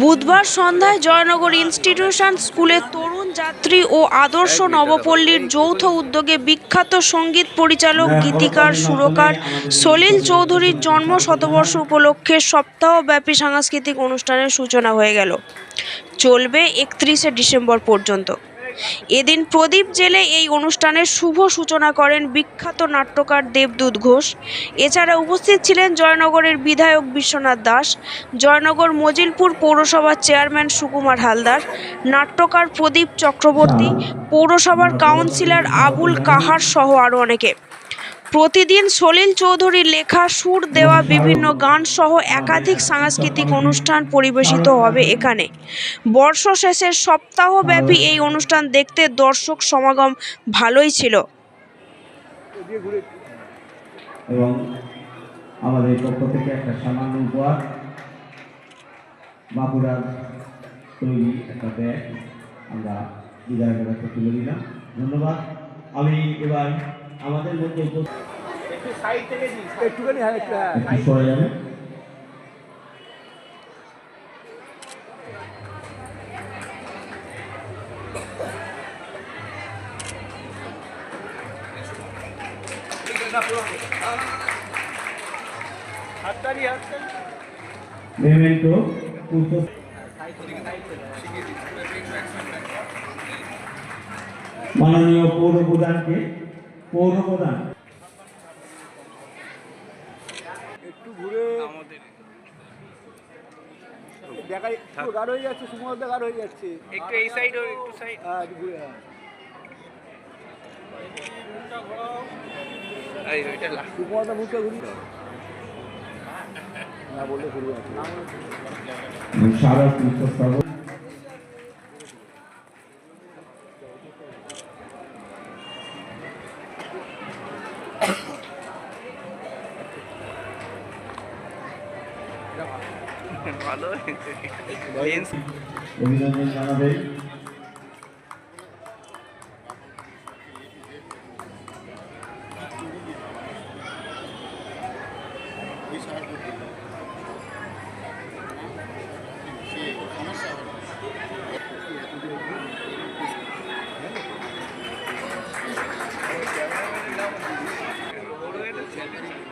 বুধবার সন্ধ্যায় জয়নগর ইনস্টিটিউশন স্কুলে তরুণ যাত্রী ও আদর্শ নবপল্লীর যৌথ উদ্যোগে বিখ্যাত সংগীত পরিচালক গীতিকার সুরকার সলিল চৌধুরীর জন্ম শতবর্ষ উপলক্ষে সপ্তাহব্যাপী সাংস্কৃতিক অনুষ্ঠানের সূচনা হয়ে গেল। চলবে একত্রিশে ডিসেম্বর পর্যন্ত। এদিন প্রদীপ জেলে এই অনুষ্ঠানের শুভ সূচনা করেন বিখ্যাত নাট্যকার দেবদূত ঘোষ। এছাড়া উপস্থিত ছিলেন জয়নগরের বিধায়ক বিশ্বনাথ দাস, জয়নগর মজিলপুর পৌরসভার চেয়ারম্যান সুকুমার হালদার, নাট্যকার প্রদীপ চক্রবর্তী, পৌরসভার কাউন্সিলর আবুল কাহার সহ আরও অনেকে। প্রতিদিন সলিল চৌধুরীর লেখা সুর দেওয়া বিভিন্ন গান সহ একাধিক সাংস্কৃতিক অনুষ্ঠান পরিবেশিত হবে এখানে। বর্ষ শেষের সপ্তাহব্যাপী এই অনুষ্ঠান দেখতে দর্শক সমাগম ভালোই ছিল। আমাদের এবার আমাদের মধ্যে একটুখানি হ্যাঁ একটু হ্যাঁ। একটু হাততালি হাততালি। মেমেন্টো মাননীয় পৌর প্রধানকে পৌর প্রধান। একটু ঘুরে একটু হয়ে যাচ্ছে সুমল গাঢ় হয়ে যাচ্ছে। একটু এই সাইড ও একটু সাইড হ্যাঁ ঘুরে হ্যাঁ। এই ওইটা লা- সুমলদা মুখটা ঘুরি। না বললে ঘুরবে না। সারা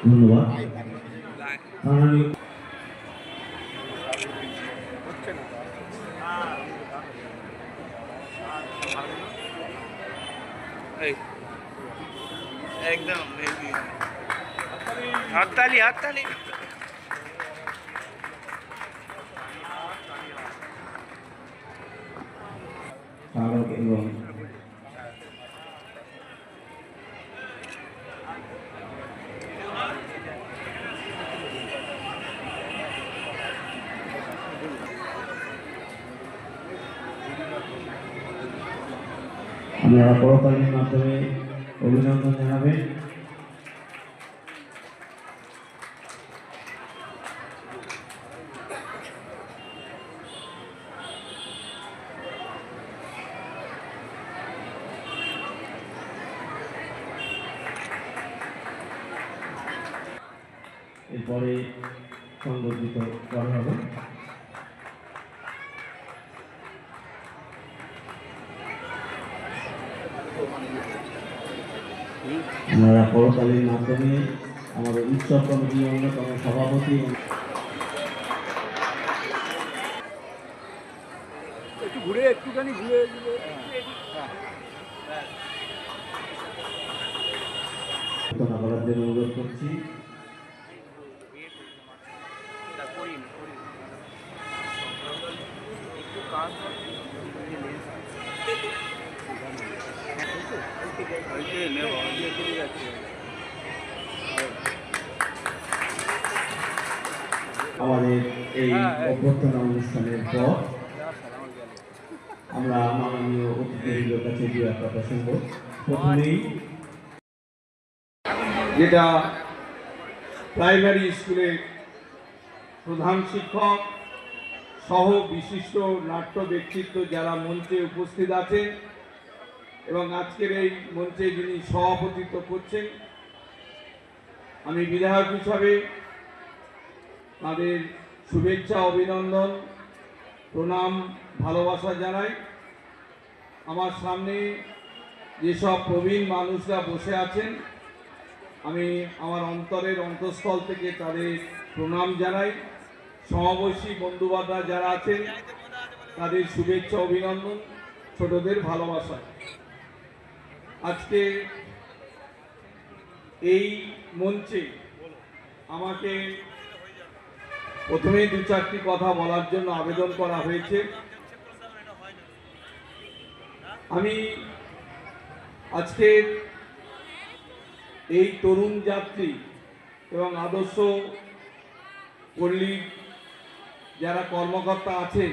ধন্যবাদ মাননীয় এই একদম হেভি হাততালি হাততালি স্মারক এবং আপনারা করতালির মাধ্যমে অভিনন্দন জানাবেন। এরপরে সংগঠিত করা হবে। আমরা করতালির মাধ্যমে আমাদের উৎসব কমিটির অন্যতম সভাপতি একটু ঘুরে একটুখানি ঘুরে করার জন্য অনুরোধ করছি। আমাদের এই অভ্যর্থনা অনুষ্ঠানের পর আমরা মাননীয় অতিথিদের কাছে দু একটা প্রসঙ্গ প্রথমেই যেটা প্রাইমারি স্কুলের প্রধান শিক্ষক সহ বিশিষ্ট নাট্য ব্যক্তিত্ব যারা মঞ্চে উপস্থিত আছেন এবং আজকের এই মঞ্চে যিনি সভাপতিত্ব করছেন, আমি বিধায়ক হিসাবে তাদের শুভেচ্ছা, অভিনন্দন, প্রণাম, ভালোবাসা জানাই। আমার সামনে যেসব প্রবীণ মানুষরা বসে আছেন, আমি আমার অন্তরের অন্তঃস্থল থেকে তাদের প্রণাম জানাই। সমাবয়সী বন্ধুবান্ধব যারা আছেন, তাদের শুভেচ্ছা, অভিনন্দন, ছোটদের ভালোবাসা। আজকে এই মঞ্চে আমাকে প্রথমেই দু চারটি কথা বলার জন্য আবেদন করা হয়েছে। আমি আজকে এই তরুণ যাত্রী এবং আদর্শ পল্লীর যারা কর্মকর্তা আছেন,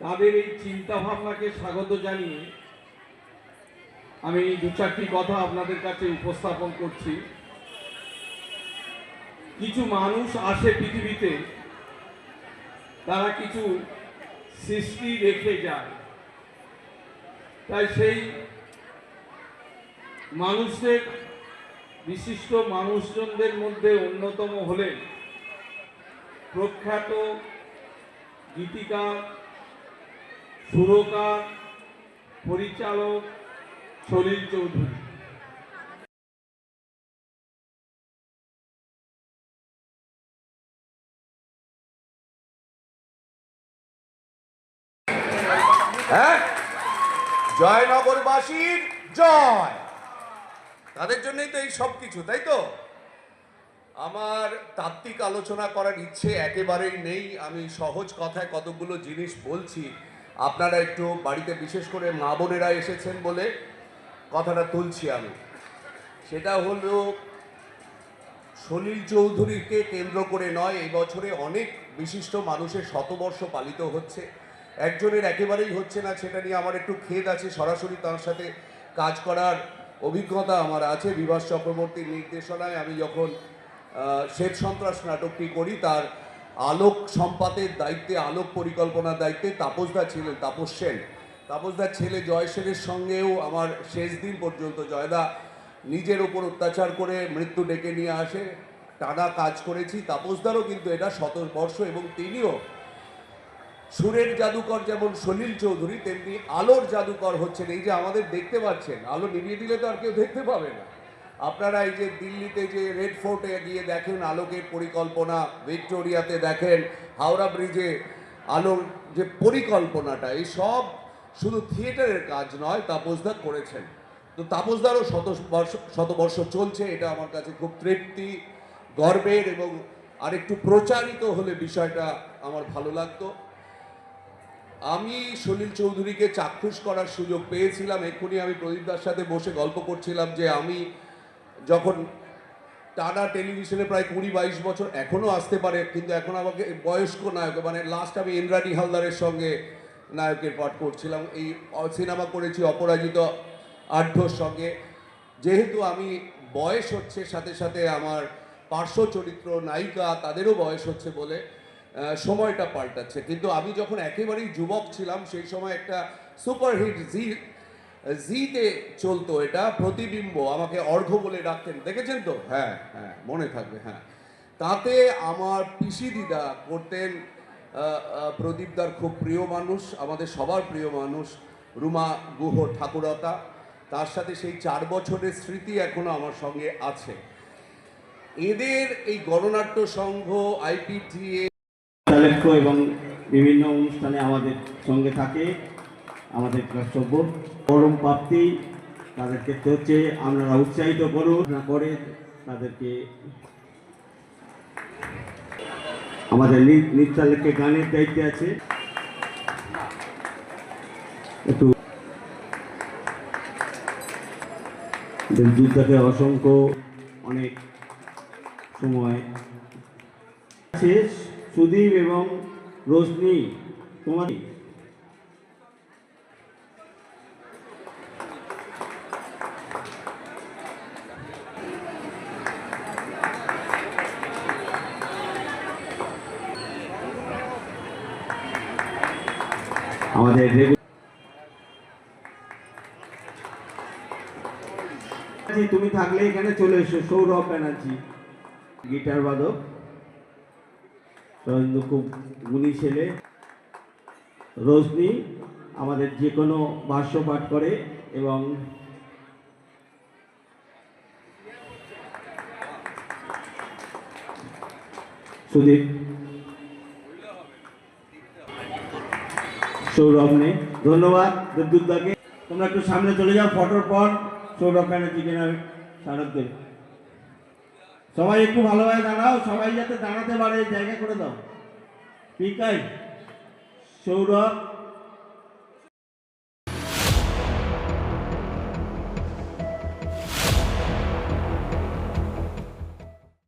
তাদের এই চিন্তাভাবনাকে স্বাগত জানিয়ে আমি দু চারটি কথা আপনাদের কাছে উপস্থাপন করছি। কিছু মানুষ আসে পৃথিবীতে, তারা কিছু সৃষ্টি রেখে যায়। তাই সেই মানুষদের, বিশিষ্ট মানুষজনদের মধ্যে অন্যতম হলেন প্রখ্যাত গীতিকার, সুরকার, পরিচালক সলিল চৌধুরী। হ্যাঁ? জয়নগরবাসীর জয়! তাদের জন্যই তো এই সব কিছু তাই তো? আমার তাত্ত্বিক আলোচনা করার ইচ্ছে একেবারেই নেই। আমি সহজ কথায় কতগুলো জিনিস বলছি। আপনারা একটু বাড়িতে বিশেষ করে মা বোনেরা এসেছেন বলে কথাটা তুলছি আমি। সেটা হলো, সলিল চৌধুরীকে কেন্দ্র করে নয়, এই বছরে অনেক বিশিষ্ট মানুষের শতবর্ষ পালিত হচ্ছে। একজনের একেবারেই হচ্ছে না, সেটা নিয়ে আমার একটু খেদ আছে। সরাসরি তার সাথে কাজ করার অভিজ্ঞতা আমার আছে। বিভাস চক্রবর্তীর নির্দেশনায় আমি যখন শ্বেত সন্ত্রাস নাটকটি করি, তার আলোক সম্পাদের দায়িত্বে, আলোক পরিকল্পনার দায়িত্বে তাপসদা ছিলেন, তাপস সেন। তাপসদার ছেলে জয়সেনের সঙ্গেও আমার শেষ দিন পর্যন্ত জয়দা নিজের ওপর অত্যাচার করে মৃত্যু ডেকে নিয়ে আসে। টানা কাজ করেছি। তাপসদারও কিন্তু এটা শতবর্ষ এবং তিনিও সুরের জাদুকর যেমন সলিল চৌধুরী, তেমনি আলোর জাদুকর হচ্ছেন। এই যে আমাদের দেখতে পাচ্ছেন, আলো নিভিয়ে দিলে তো আর কেউ দেখতে পাবে না। আপনারা এই যে দিল্লিতে যে রেড ফোর্টে গিয়ে দেখেন, আলোকের পরিকল্পনা, ভিক্টোরিয়াতে দেখেন, হাওড়া ব্রিজে আলোর যে পরিকল্পনাটা, এই সব শুধু থিয়েটারের কাজ নয় তাপসদা করেছেন। তো তাপসদারও শত বর্ষ শতবর্ষ চলছে, এটা আমার কাছে খুব তৃপ্তি, গর্বের এবং আরেকটু প্রচারিত হলে বিষয়টা আমার ভালো লাগতো। আমি সলিল চৌধুরীকে চাক্ষুষ করার সুযোগ পেয়েছিলাম, এক্ষুনি আমি প্রদীপদার সাথে বসে গল্প করছিলাম যে আমি যখন টানা টেলিভিশনে প্রায় কুড়ি বাইশ বছর এখনও আসতে পারে, কিন্তু এখন আমাকে বয়স্ক নায়ক মানে লাস্ট আমি ইন্দ্রাণী হালদারের সঙ্গে নায়কের পাঠ করছিলাম। এই সিনেমা করেছি অপরাজিত আঢ্যর সঙ্গে। যেহেতু আমি বয়স হচ্ছে, সাথে সাথে আমার পার্শ্ব চরিত্র নায়িকা তাদেরও বয়স হচ্ছে বলে সময়টা পাল্টাচ্ছে। কিন্তু আমি যখন একেবারেই যুবক ছিলাম, সেই সময় একটা সুপারহিট জি, জিতে চলতো এটা, প্রতিবিম্ব, আমাকে অর্ঘ বলে ডাকতেন। দেখেছেন তো? হ্যাঁ হ্যাঁ মনে থাকবে হ্যাঁ। তাতে আমার পিসি দিদা করতেন প্রদীপদার খুব প্রিয় মানুষ, আমাদের সবার প্রিয় মানুষ, রুমা গুহ ঠাকুরতা। তার সাথে সেই চার বছরের স্মৃতি এখনও আমার সঙ্গে আছে। এদের এই গণনাট্য সংঘ, আইপিটিএ এবং বিভিন্ন অনুষ্ঠানে আমাদের সঙ্গে থাকে আমাদের কর্তব্য। পরম প্রাপ্তি তাদেরকে হচ্ছে আপনারা উৎসাহিত করুন, না করে তাদেরকে আমাদের নৃত্যালয়কে গানের দায়িত্বে আছে। একটু যুদ্ধকে অসংখ্য অনেক সময়। শেষ, সুদীপ এবং রোশনি, তোমার আমাদের তুমি থাকলে এখানে চলে এসো, সৌরভ ব্যানার্জি। গিটার বাদক, রবীন্দ্র খুব গুণী ছেলে। রোশনি আমাদের যে কোনো ভাষ্য পাঠ করে এবং সুদীপ সৌরভ নেই ধন্যবাদ দেবদুদ্দাকে তোমরা একটু সামনে চলে যাও, ফটোর পর সৌরভ ব্যানার্জিকে স্মারক দেবে সবাই একটু ভালোভাবে দাঁড়াও, সবাই যাতে দাঁড়াতে পারে, জায়গা করে দাও। ঠিক আছে? সৌরভ